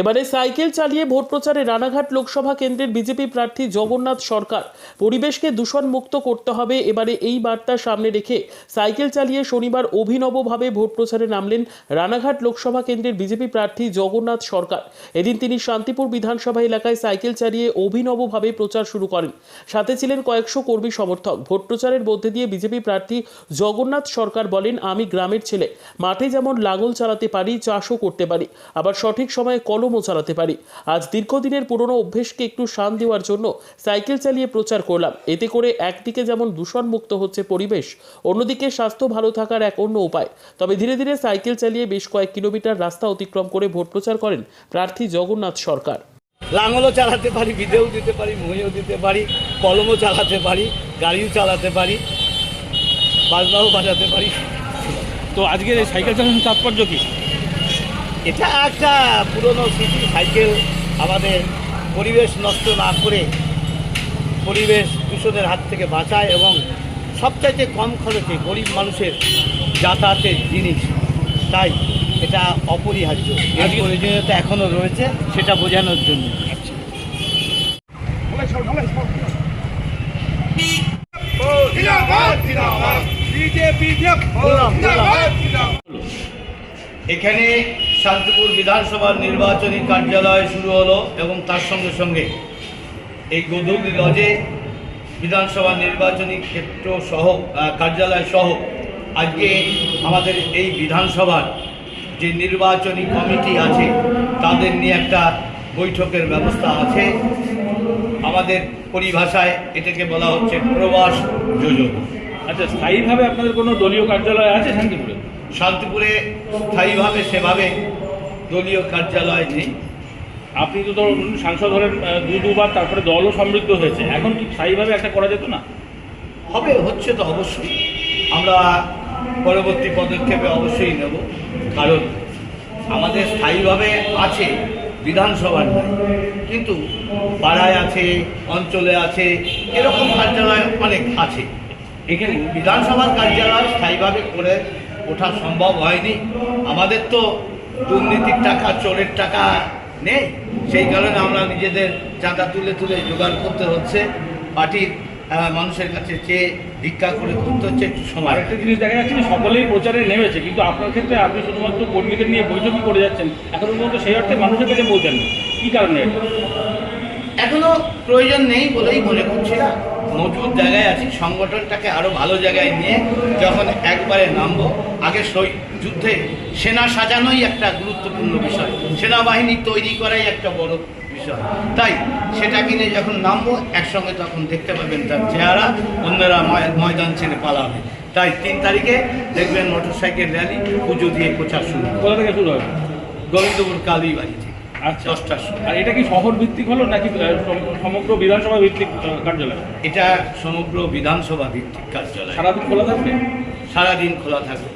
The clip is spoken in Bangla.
এবারে সাইকেল চালিয়ে ভোট প্রচারে রানাঘাট লোকসভা কেন্দ্রের বিজেপি প্রার্থী জগন্নাথ সরকার। পরিবেশকে দূষণ মুক্ত করতে হবে, এবারে এই বার্তা সামনে রেখে সাইকেল চালিয়ে শনিবার অভিনবভাবে ভোট প্রচারে নামলেন রানাঘাট লোকসভা কেন্দ্রের বিজেপি প্রার্থী জগন্নাথ সরকার। এদিন তিনি শান্তিপুর বিধানসভা এলাকায় সাইকেল চালিয়ে অভিনবভাবে প্রচার শুরু করেন। সাথে ছিলেন কয়েকশো কর্মী সমর্থক। ভোট প্রচারের মধ্যে দিয়ে বিজেপি প্রার্থী জগন্নাথ সরকার বলেন, আমি গ্রামের ছেলে। মাঠে যেমন লাঙল চালাতে পারি, চাষও করতে পারি। আবার সঠিক সময়ে কলমও চালাতে পারি। আজ দীর্ঘদিনের পুরনো অভ্যেসকে একটু শান দেওয়ার জন্য সাইকেল চালিয়ে প্রচার করলাম। এতে করে একদিকে যেমন দূষণমুক্ত হচ্ছে পরিবেশ অন্যদিকে স্বাস্থ্য ভালো থাকার এক অন্য উপায়। তবে ধীরে ধীরে সাইকেল চালিয়ে বেশ কয়েক কিলোমিটার রাস্তা অতিক্রম করে ভোট প্রচার করেন প্রার্থী জগন্নাথ সরকার। লাঙলও চালাতে পারি বিদেও দিতে পারি মহিও দিতে পারি কলমও চালাতে পারি গাড়িও চালাতে পারি বাজনাও বাজাতে পারি। তো আজকের এই সাইকেল চালানোর তাৎপর্য কি? এটা একটা পুরনো স্মৃতি সাইকেল। আমাদের পরিবেশ নষ্ট না করে পরিবেশ দূষণের হাত থেকে বাঁচায় এবং সবচাইতে কম খরচে গরিব মানুষের যাতায়াতের জিনিস। তাই এটা অপরিহার্য। এর প্রয়োজনীয়তা এখনও রয়েছে সেটা বোঝানোর জন্য। জিন্দাবাদ জিন্দাবাদ। বিজেপি বললাম, বললাম। জিন্দাবাদ। এখানে শান্তিপুর বিধানসভার নির্বাচনী কার্যালয় শুরু হলো এবং তার সঙ্গে সঙ্গে এই গদুলি লজে বিধানসভা নির্বাচনী ক্ষেত্র সহ কার্যালয় সহ আজকে আমাদের এই বিধানসভার যে নির্বাচনী কমিটি আছে, তাদের নিয়ে একটা বৈঠকের ব্যবস্থা আছে। আমাদের পরিভাষায় এটাকে বলা হচ্ছে প্রবাস যোজনা। আচ্ছা স্থায়ীভাবে আপনাদের কোনো দলীয় কার্যালয় আছে শান্তিপুরে? শান্তিপুরে স্থায়ীভাবে সেভাবে দলীয় কার্যালয় নেই। আপনি তো ধরুন সাংসদ হলেন দু দুবার তারপরে দলও সমৃদ্ধ হয়েছে। এখন কি স্থায়ীভাবে একটা করা যেত না? হবে হচ্ছে তো অবশ্যই। আমরা পরবর্তী পদক্ষেপে অবশ্যই নেব। কারণ আমাদের স্থায়ীভাবে আছে বিধানসভার নাই। কিন্তু পাড়ায় আছে অঞ্চলে আছে এরকম কার্যালয় অনেক আছে। এখানে বিধানসভার কার্যালয় স্থায়ীভাবে করে ওঠা সম্ভব হয়নি। আমাদের তো দুর্নীতির টাকা চোরের টাকা নেই। সেই কারণে আমরা নিজেদের চাঁদা তুলে তুলে জোগাড় করতে হচ্ছে। পার্টির মানুষের কাছে চেয়ে ভিক্ষা করে করতে হচ্ছে একটু সময় আরেকটা জিনিস দেখা যাচ্ছে যে সকলেই প্রচারে নেমেছে কিন্তু আপনার ক্ষেত্রে আপনি শুধুমাত্র কর্মীদের নিয়ে বৈঠকই করে যাচ্ছেন। এখন পর্যন্ত সেই অর্থে মানুষের কাছে পৌঁছান কি কারণে? এটা? এখনও প্রয়োজন নেই বলেই মনে করছি না। মজুদ জায়গায় আছি। সংগঠনটাকে আরও ভালো জায়গায় নিয়ে যখন একবারে নামবো আগে সই যুদ্ধে সেনা সাজানোই একটা গুরুত্বপূর্ণ বিষয়। সেনাবাহিনী তৈরি করাই একটা বড় বিষয়। তাই সেটা কিনে যখন নামবো একসঙ্গে তখন দেখতে পাবেন তার চেহারা অন্যরা ময়দান ছেড়ে পালাবে। তাই তিন তারিখে দেখবেন মোটরসাইকেল র্যালি পুজো দিয়ে প্রচার শুরু। কোথা থেকে শুরু হবে? গোবিন্দপুর কালীবাড়ি থেকে আচ্ছা। দশটার সময়। আর এটা কি শহর ভিত্তিক হলো নাকি সমগ্র বিধানসভা ভিত্তিক কার্যালয়? এটা সমগ্র বিধানসভা ভিত্তিক কার্যালয়। সারাদিন খোলা থাকবে? সারাদিন খোলা থাকবে।